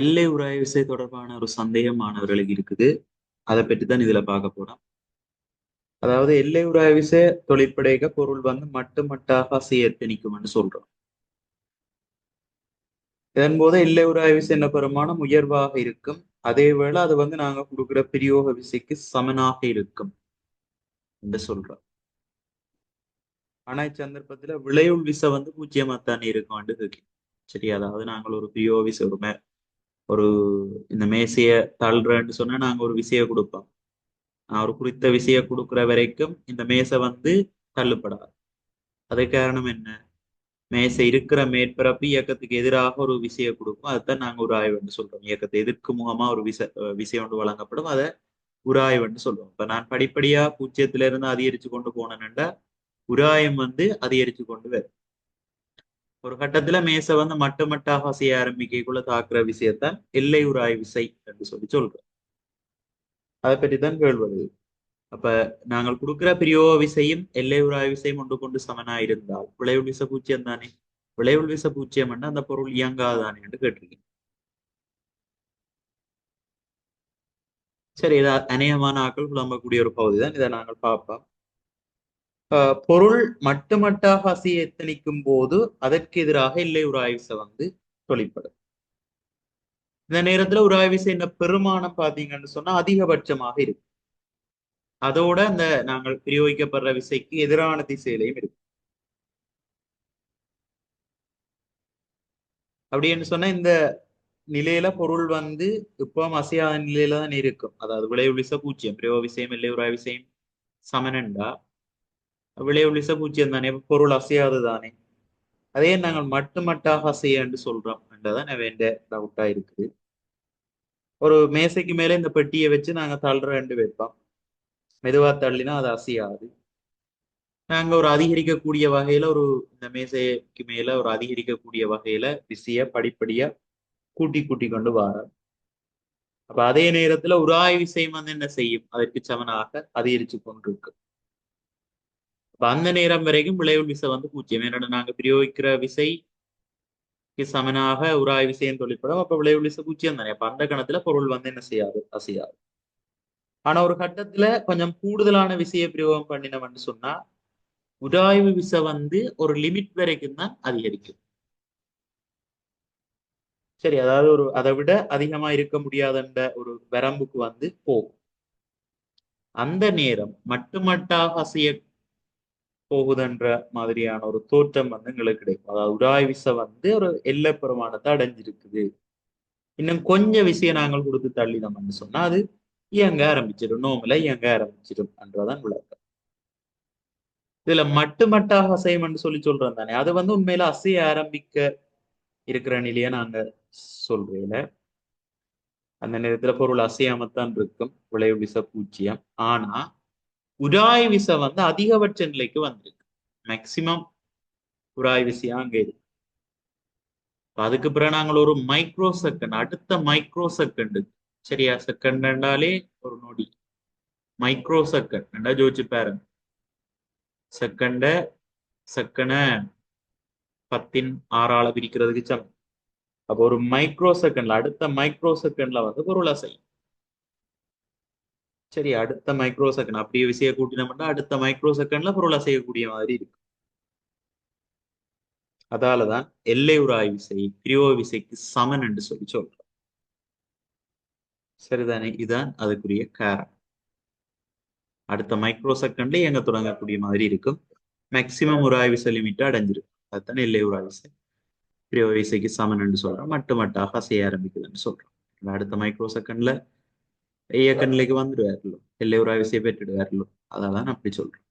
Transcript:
எல்லை உராய்விசை தொடர்பான ஒரு சந்தேகம் மாணவர்களுக்கு இருக்குது. அதை பற்றி தான் இதுல பார்க்க போறோம். அதாவது எல்லை உராய்விசை தொழிற்படைக பொருள் வந்து மட்டு மட்டாக செயற்கணிக்கும்னு சொல்றோம். இதன் போது எல்லை உராய்விசை என்ன பெருமானம் உயர்வாக இருக்கும். அதே வேளை அது வந்து நாங்க கொடுக்குற பிரியோக விசைக்கு சமனாக இருக்கும் என்று சொல்றோம். ஆனா இச்சந்தர்ப்பத்துல விளையுள் விசை வந்து பூஜ்ஜியமா தானே இருக்கும் சரி அதாவது நாங்கள் ஒரு பிரியோ விசை ஒரு ஒரு இந்த மேசைய தள்ளுறேன்னு சொன்னா நாங்க ஒரு விசைய கொடுப்போம். ஒரு குறித்த விசைய கொடுக்குற வரைக்கும் இந்த மேசை வந்து தள்ளுப்படாது அது காரணம் என்ன? மேசை இருக்கிற மேற்பரப்பு இயக்கத்துக்கு எதிராக ஒரு விசையை கொடுக்கும். அதுதான் நாங்க ஒரு ஆய்வுன்னு சொல்றோம். இயக்கத்தை எதிர்க்கு முகமா ஒரு விசை விசை ஒன்று வழங்கப்படும். அதை உராய்வுன்னு சொல்லுவோம். இப்ப நான் படிப்படியா பூச்சியத்துல இருந்து அதிகரிச்சு கொண்டு போனேன்னா உராயம் வந்து அதிகரிச்சு கொண்டு வரும். ஒரு கட்டத்துல மேசை வந்து மட்டு அசைய செய்ய ஆரம்பிக்கக்குள்ள தாக்குற விஷயத்த எல்லை உராய் விசை என்று சொல்லி சொல்றோம். அதை பற்றி தான் கேள்வது. அப்ப நாங்கள் கொடுக்கிற பிரியோ விசையும் எல்லை உராய் விசையும் ஒன்று கொண்டு சமனா இருந்தால் விளைவுள் விச பூச்சியம் தானே? விளைவுள் விச பூச்சியம் அந்த பொருள் இயங்காதானே என்று கேட்டிருக்கேன் சரி இதை அநேகமான ஆக்கள் புலம்பக்கூடிய ஒரு பகுதி தான். இதை நாங்கள் பார்ப்போம். பொருள் மட்டுமட்டாக அசையை எத்தனிக்கும் போது அதற்கு எதிராக இல்லை உராய்விசை வந்து தொழிற்படும் இந்த நேரத்துல உராய்விசை என்ன பெருமானம் பாத்தீங்கன்னு சொன்னா அதிகபட்சமாக இருக்கு அதோட அந்த நாங்கள் பிரயோகிக்கப்படுற விசைக்கு எதிரான திசையிலையும் இருக்கும். அப்படின்னு சொன்னா இந்த நிலையில பொருள் வந்து இப்போ அசையாத நிலையில தான் இருக்கும். அதாவது விளைவு விசை பூஜ்ஜியம். பிரயோக விசையும் இல்லை உராய் விசையும் சமனண்டா விளைவுலிச பூஜ்ஜியம் தானே பொருள் அசையாது தானே. அதே நாங்கள் மட்டு மட்டாக அசைய சொல்றோம் என்றதான் வேண்ட டவுட்டா இருக்குது. ஒரு மேசைக்கு மேல இந்த பெட்டியை வச்சு நாங்க தள்ளுற ரெண்டு வைப்போம். மெதுவா தள்ளினா அது அசையாது. நாங்க ஒரு அதிகரிக்கக்கூடிய வகையில ஒரு இந்த மேசைக்கு மேல ஒரு அதிகரிக்கக்கூடிய வகையில விசைய படிப்படியா கூட்டி கூட்டி கொண்டு வரோம். அப்ப அதே நேரத்துல உராய் விசையம் வந்து என்ன செய்யும்? அதற்கு சமனாக அதிகரிச்சு கொண்டிருக்கு அந்த நேரம் வரைக்கும் விளைவுள் விசை வந்து பூஜ்ஜியம். என்னடா நாங்க பிரயோகிக்கிற விசைக்கு சமனாக உராய் விசையும் தொழிற்படும் அப்ப விளைவுள் விசை பூஜ்ஜியம் தானே. அப்ப அந்த கணத்துல பொருள் வந்து என்ன செய்யாது? அசையாது. ஆனா ஒரு கட்டத்துல கொஞ்சம் கூடுதலான விசையை பிரயோகம் பண்ணினோம்னு சொன்னா உராய்வு விசை வந்து ஒரு லிமிட் வரைக்கும் தான் அதிகரிக்கும். சரி அதாவது ஒரு அதை விட அதிகமா இருக்க முடியாதுன்ற ஒரு வரம்புக்கு வந்து போகும். அந்த நேரம் மட்டுமட்டாக அசைய போகுதுன்ற மாதிரியான ஒரு தோற்றம் வந்து எங்களுக்கு கிடைக்கும். அதாவது உராய் விசை வந்து ஒரு எல்லை பிரமாணத்தை அடைஞ்சிருக்குது. இன்னும் கொஞ்சம் விஷயம் நாங்கள் கொடுத்து தள்ளினோம்னு சொன்னா அது இயங்க ஆரம்பிச்சிடும். நோம்புல இயங்க ஆரம்பிச்சிடும் என்றதான் விளக்கம் இதுல மட்டு மட்டாக அசையம்னு சொல்லி சொல்றோம் தானே. அது வந்து உண்மையில அசைய ஆரம்பிக்க இருக்கிற நிலைய நாங்க சொல்றேல அந்த நேரத்துல பொருள் அசையாமத்தான் இருக்கும். விளைவு விச பூச்சியம் ஆனா உராய் விசை வந்து அதிகபட்ச நிலைக்கு வந்திருக்கு. மேக்சிமம் உராய் விசையா அங்க இருக்கு. அதுக்கு பிறகு நாங்கள் ஒரு மைக்ரோ செகண்ட் அடுத்த மைக்ரோ செகண்ட் சரியா? செகண்ட்னாலே ஒரு நொடி. மைக்ரோ செகண்ட் ஜோதிச்சு பாருங்க. செகண்ட செகண்ட பத்தின் ஆறால பிரிக்கிறதுக்கு சமம் அப்போ ஒரு மைக்ரோ செகண்ட்ல அடுத்த மைக்ரோ செகண்ட்ல வந்து பொருளை செய்யும். சரி அடுத்த மைக்ரோ செகண்ட் அப்படியே விசையை கூட்டினோம்னா அடுத்த மைக்ரோ செகண்ட்ல பொருளை செய்யக்கூடிய மாதிரி இருக்கு. அதாலதான் எல்லை உராய் விசை பிரிவோ விசைக்கு சமன் என்று சொல்லி சொல்றோம். சரிதானே? இதுதான் அதுக்குரிய காரணம். அடுத்த மைக்ரோ செகண்ட்ல எங்க தொடங்கக்கூடிய மாதிரி இருக்கும். மேக்சிமம் உராய் விசை லிமிட் அடைஞ்சிருக்கு அதுதான் எல்லை உராய் விசை. பிரிவோ விசைக்கு சமன் என்று சொல்றோம். மட்டு மட்டாக செய்ய ஆரம்பிக்குதுன்னு சொல்றோம். அடுத்த மைக்ரோ செகண்ட்ல இயக்க நிலைக்கு வந்துடுவாருல்லோ எல்லை ஒரு விசையை பெற்றுடுவாருல்லோ அதான் அப்படி சொல்றேன்.